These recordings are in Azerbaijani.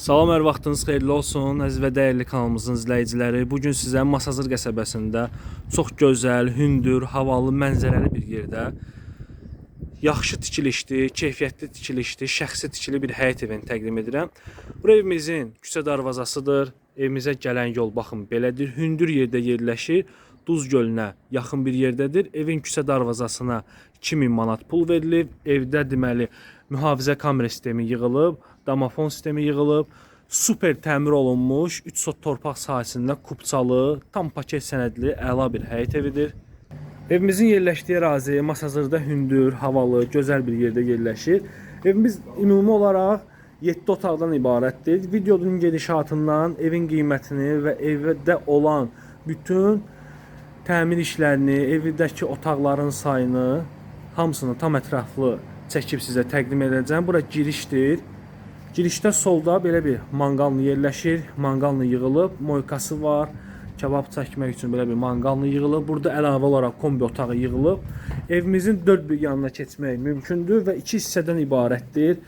Salam, hər vaxtınız xeyirli olsun, əziz və dəyərli kanalımızın izləyiciləri. Bu gün sizə Masazır qəsəbəsində çox gözəl, hündür, havalı, mənzərəli bir yerdə yaxşı tikilişli, keyfiyyətli tikilişli, şəxsi tikili bir həyət evini təqdim edirəm. Bu evimizin küçə darvazasıdır. Evimizə gələn yol baxın belədir. Hündür yerdə yerləşir. Duz gölünə yaxın bir yerdədir. Evin küçə darvazasına 2000 manat pul verilib. Evdə deməli mühafizə kamera sistemi yığılıb, damafon sistemi yığılıb, super təmir olunmuş 3 sot torpaq sahəsində kupçalı, tam paket sənədli əla bir həyət evidir. Evimizin yerləşdiyi ərazi Masazırda hündür, havalı, gözəl bir yerdə yerləşir. Evimiz ümumi olaraq 7 otaqdan ibarətdir. Videonun gedişatından evin qiymətini və evdə olan bütün təmir işlərini, evdəki otaqların sayını hamısını tam ətraflı çəkib sizə təqdim edəcəm. Bura girişdir. Girişdə solda belə bir manqallı yerləşir. Manqallı yığılıb, moykası var. Kebab çəkmək üçün belə bir manqallı yığılıb. Burada əlavə olaraq kombi otağı yığılıb. Evimizin dörd bir yanına keçmək mümkündür və iki hissədən ibarətdir.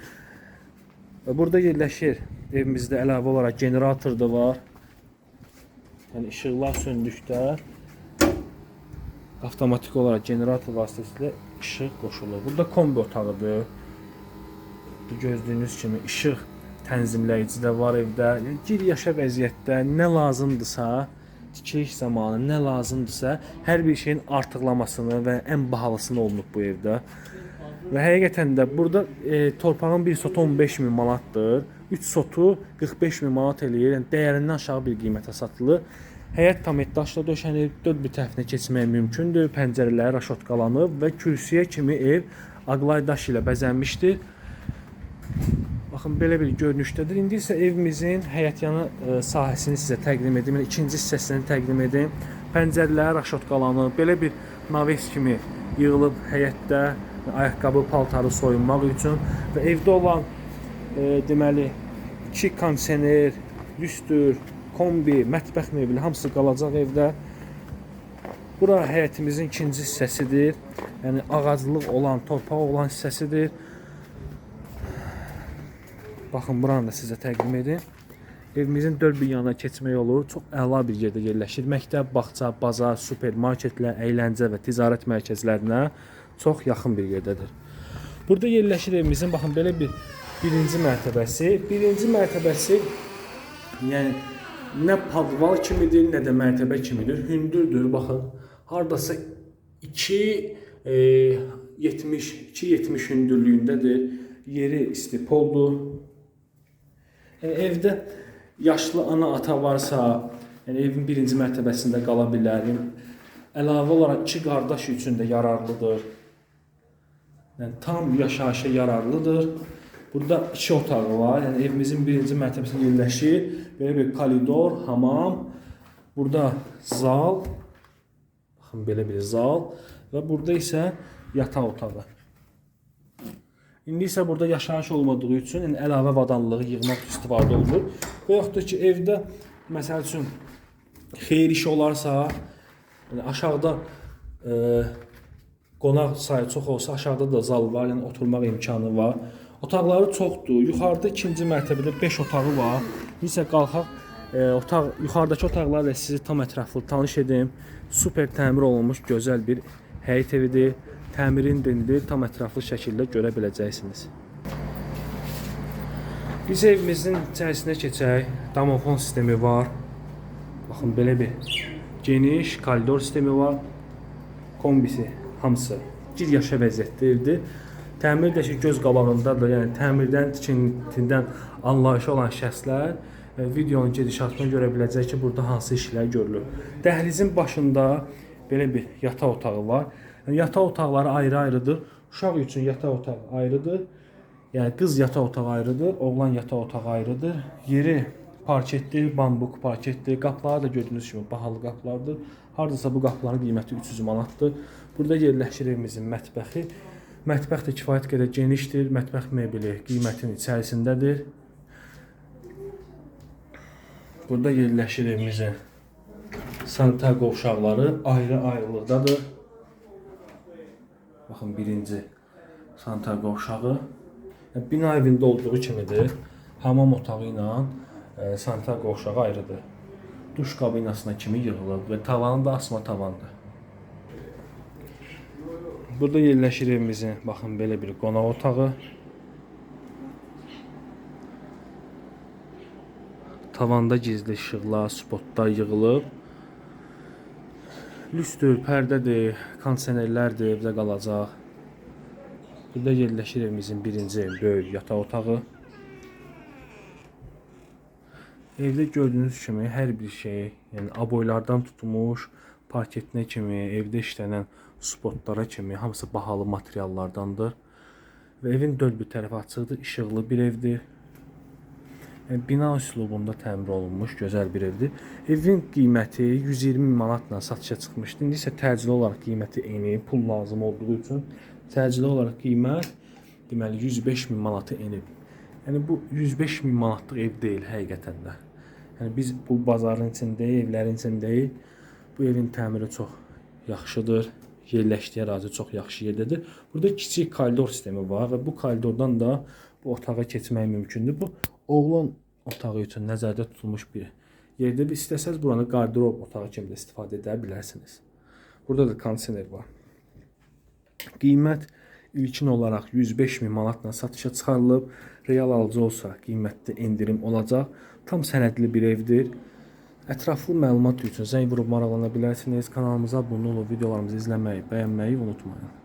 Burada yerləşir. Evimizdə əlavə olaraq generator da var. Yəni işıqlar söndükdə avtomatik olaraq generator vasitəsilə işıq qoşulur. Burada kombi otağıdır. Gördüyünüz kimi işıq tənzimləyici də var evdə. Gir yaşa vəziyyətdə nə lazımdırsa, tikiliş zamanı nə lazımdırsa, hər bir şeyin artıqlamasını və ən bahalısını olunub bu evdə. Və həqiqətən də burada e, torpağın bir sotu 15 min manatdır. 3 sotu 45 min manat eləyir. Yəni dəyərindən aşağı bir qiymətə satılır. Həyət tam daşla döşənib, 4 bir tərəfinə keçmək mümkündür. Pəncərələri raşotqalanıb və kürsüyə kimi ev aqlay daş ilə bəzənmişdir. Baxın belə bir görünüşdədir. İndi isə evimizin həyətyanı e, sahəsini sizə təqdim edim. Yəni ikinci hissəsini təqdim edim. Pəncərələr raşotqalanıb, belə bir naves kimi yığılıb həyətdə ayaqqabı, paltarı soyunmaq üçün və evdə olan e, deməli 2 kondisioner, lüstr, kombi, mətbəx mebeli hamısı qalacaq evdə. Bura həyətimizin ikinci hissəsidir. Yəni ağaclıq olan, torpaq olan hissəsidir. Baxın buranı da sizə təqdim edim. Evimizin dörd bir yanına keçmək yolu çox əla bir yerdə yerləşir. Məktəb, bağça, bazar, supermarketlər, əyləncə və ticarət mərkəzlərinə çox yaxın bir yerdədir. Burada yerləşir evimizin baxın belə bir birinci mərtəbəsi. Birinci mərtəbəsi yəni nə padval kimidir, nə də mərtəbə kimidir. Hündürdür, baxın. Hardasa 2 e, 70 2.70 hündürlüyündədir. Yeri istipoldur. Yəni evdə yaşlı ana ata varsa, yəni evin birinci mərtəbəsində qala bilər. Yəni, əlavə olaraq iki qardaş üçün də yararlıdır. Yəni tam yaşayışa yararlıdır. Burada iki otağı var. Yəni evimizin birinci mərtəbəsində yerləşir. Belə bir koridor, hamam. Burada zal. Baxın belə bir zal və burada isə yataq otağı. İndi isə burada yaşayış olmadığı üçün yəni əlavə avadanlığı yığmaq istifadə olunur. Və yaxud da ki evdə məsəl üçün xeyir işi olarsa, yəni aşağıda e, qonaq sayı çox olsa, aşağıda da zal var, yəni oturmaq imkanı var. Otaqları çoxdur. Yuxarıda ikinci mərtəbədə 5 otağı var. İndi qalxaq e, otaq yuxarıdakı otaqlarla sizi tam ətraflı tanış edim. Super təmir olunmuş gözəl bir həyət evidir. Təmirin dindi tam ətraflı şəkildə görə biləcəksiniz. Biz evimizin içərisinə keçək. Damofon sistemi var. Baxın belə bir geniş koridor sistemi var. Kombisi hamısı gir yaşa vəziyyətdə evdir. Təmir də ki göz qabağındadır. Yəni təmirdən, tikintidən anlayışı olan şəxslər e, videonun gedişatına görə biləcək ki, burada hansı işlər görülür. Dəhlizin başında belə bir yataq otağı var. Yəni, yataq otaqları ayrı-ayrıdır. Uşaq üçün yataq otağı ayrıdır. Yəni qız yataq otağı ayrıdır, oğlan yataq otağı ayrıdır. Yeri parketdir, bambuk parketdir. Qapıları da gördüyünüz kimi bahalı qapılardır. Hardasa bu qapıların qiyməti 300 manatdır. Burada yerləşir evimizin mətbəxi. Mətbəx də kifayət qədər genişdir. Mətbəx mebeli qiymətin içərisindədir. Burada yerləşir evimizin sanitar qovşaqları ayrı-ayrılıqdadır. Baxın birinci sanitar qovşağı. Bina evində olduğu kimidir. hamam otağı ilə e, sanitar qovşağı ayrıdır. Duş kabinasına kimi yığılıb və tavanı da asma tavandır. Burada yerləşir evimizin, baxın belə bir qonaq otağı. Tavanda gizli işıqlar, spotlar yığılıb. Lüstür, pərdədir, kondisionerlərdir, evdə qalacaq. Burada yerləşir evimizin birinci böyük yataq otağı. Evdə gördüyünüz kimi hər bir şey, yəni aboylardan tutmuş, parketinə kimi, evdə işlənən spotlara kimi hamısı bahalı materiallardandır. Və evin dörd bir tərəfi açıqdır, işıqlı bir evdir. Yəni, bina üslubunda təmir olunmuş gözəl bir evdir. Evin qiyməti 120 min manatla satışa çıxmışdı. İndi isə təcili olaraq qiyməti enib, pul lazım olduğu üçün təcili olaraq qiymət deməli 105 min manatı enib. Yəni bu 105 min manatlıq ev deyil həqiqətən də. Yəni biz bu bazarın içindəyik, evlərin içindəyik. Bu evin təmiri çox yaxşıdır. Yerləşdiyi ərazi çox yaxşı yerdədir. Burada kiçik koridor sistemi var və bu koridordan da bu otağa keçmək mümkündür. Bu oğlan otağı üçün nəzərdə tutulmuş bir yerdir. İstəsəz buranı qarderob otağı kimi də istifadə edə bilərsiniz. Burada da kondisioner var. Qiymət ilkin olaraq 105 min manatla satışa çıxarılıb. Real alıcı olsa qiymətdə endirim olacaq. Tam sənədli bir evdir. Ətraflı məlumat üçün zəng vurub maraqlana bilərsiniz. Kanalımıza abunə olub videolarımızı izləməyi, bəyənməyi unutmayın.